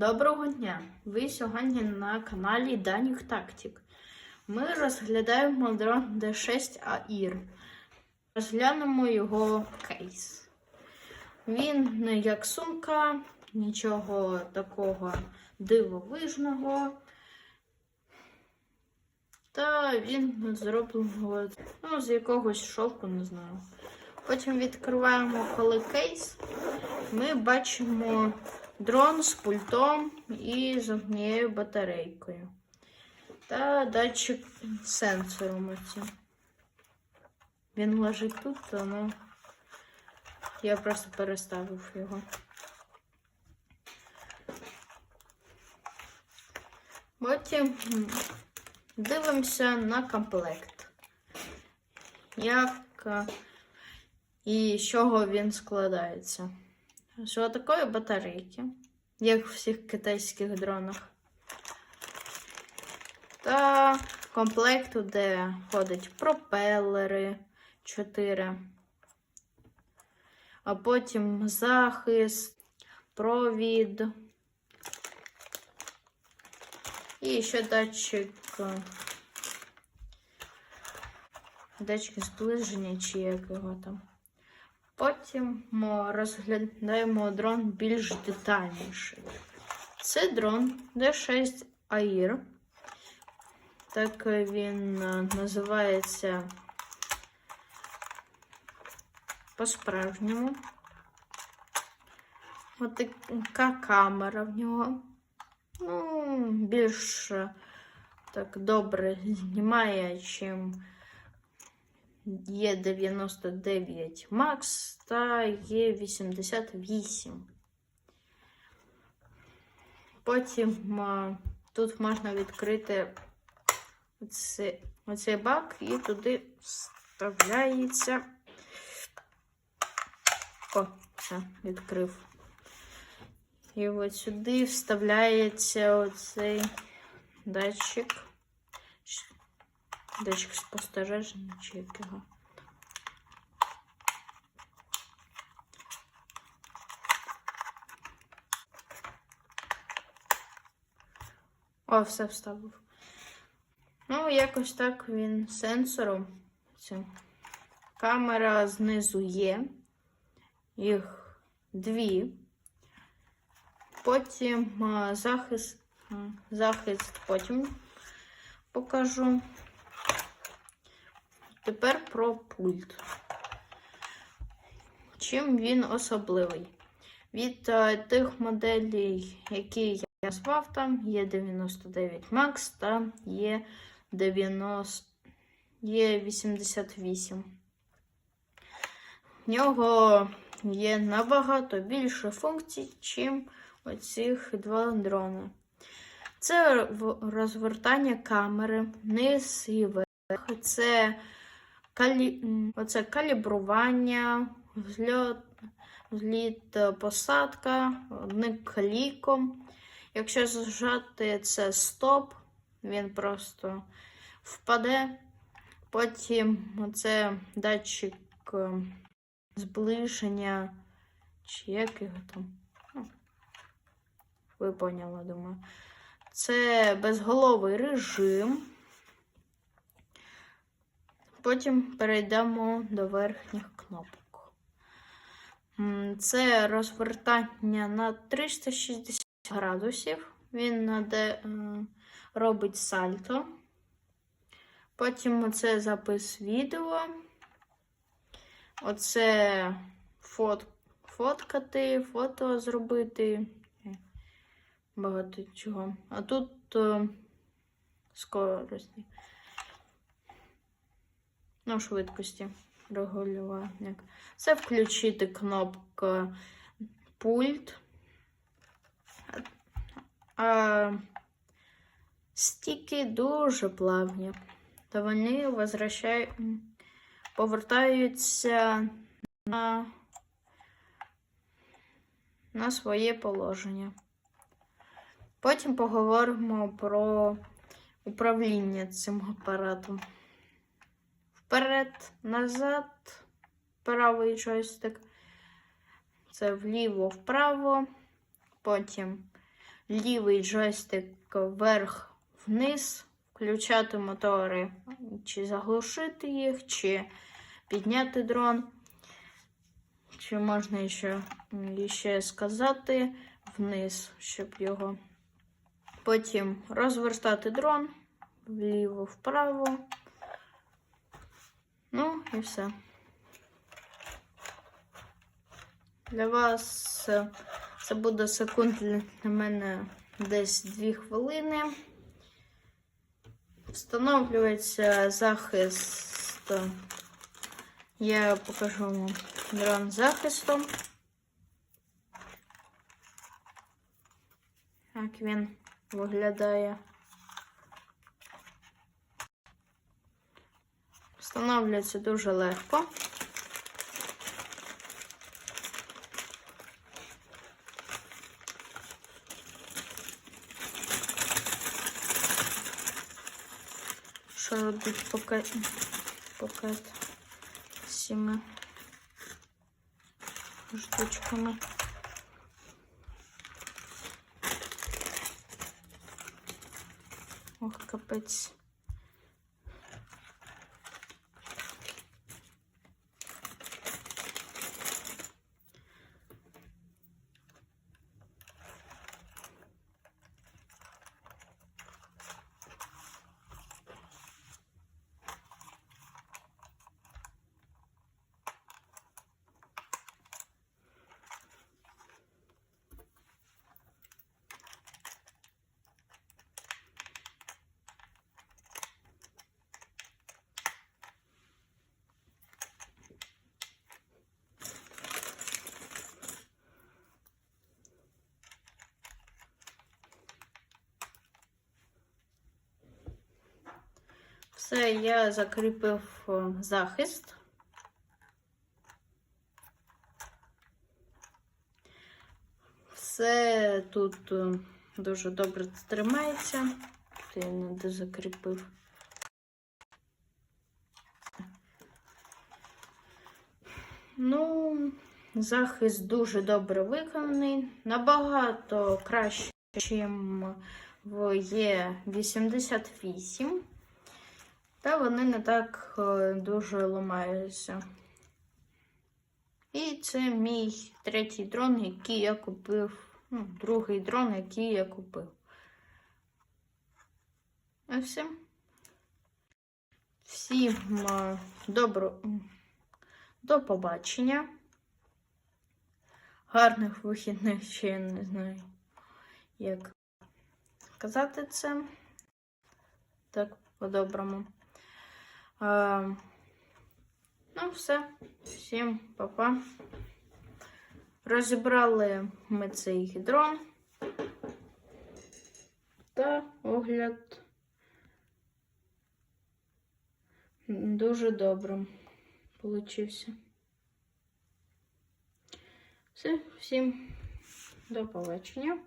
Доброго дня! Ви сьогодні на каналі Данік Тактик. Ми розглядаємо дрон D6 AIR. Розглянемо його кейс. Він не як сумка, нічого такого дивовижного. Та він зроблений ну, з якогось шовку, не знаю. Потім відкриваємо коли кейс. Ми бачимо дрон з пультом і з однією батарейкою. Та датчик сенсором оці. Він лежить тут, тому я просто переставив його. Потім дивимося на комплект. Як і з чого він складається. З такої батарейки, як в всіх китайських дронах. Та комплекту, де ходять пропелери 4. А потім захист, провід. І ще датчик. Датчик зближення чи як його там. Потім ми розглядаємо дрон більш детальніше. Це дрон D6 AIR. Так він е, називається по-справжньому. Ось така камера в нього. Ну, більш е, так добре знімає, чим є 99 Max та є 88. Потім тут можна відкрити оце- оцей бак і туди вставляється. О, все, відкрив. І от сюди вставляється оцей датчик. Датчик спостереження чи як його. О, все вставив. Ну, якось так він сенсором. Цю. Камера знизу є. Їх дві. Потім захист, захист потім покажу. Тепер про пульт. Чим він особливий? Від е, тих моделей, які я назвав, там є 99 Max та є 90, є 88. В нього є набагато більше функцій, чим оцих два дрони. Це розвертання камери вниз і вверх. Це калі... оце калібрування, взльот, взліт, е, посадка, одним кліком. Якщо зажати це стоп, він просто впаде. Потім оце датчик е, зближення, чи як його там. Ну, Ви поняли, думаю. Це безголовий режим. Потім перейдемо до верхніх кнопок. Це розвертання на 360 градусів. Він наде, е, робить сальто. Потім це запис відео. Оце фот, фоткати, фото зробити. Багато чого. А тут е, скорості. Ну, швидкості регулювання. Це включити кнопку пульт. А стіки дуже плавні. Та вони повертаються на, на своє положення. Потім поговоримо про управління цим апаратом. Вперед, назад, правий джойстик. Це вліво, вправо, потім лівий джойстик вверх-вниз, включати мотори, чи заглушити їх, чи підняти дрон. Чи можна ще, ще сказати вниз, щоб його. Потім розвертати дрон вліво-вправо. Ну і все. Для вас це буде секунд для мене десь 2 хвилини. Встановлюється захист. Я покажу вам дрон з захистом. Як він виглядає. Встановлюється дуже легко. Що робить пакет, пакет з цими штучками. Ох, капець. Все, я закріпив захист. Все тут е, дуже добре тримається. Ти не дозакріпив. Ну, захист дуже добре виконаний. Набагато краще, ніж в Є88. Та вони не так е, дуже ламаються. І це мій третій дрон, який я купив. Ну, другий дрон, який я купив. Ось все. Всім е, добро, до побачення. Гарних вихідних ще я не знаю, як сказати це. Так, по-доброму. Ну, все. Всім па-па. Розібрали ми цей гідрон. Та огляд дуже добрим получився. Все, всім до побачення.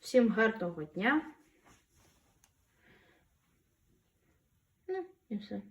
Всім гарного дня. Ну, і все.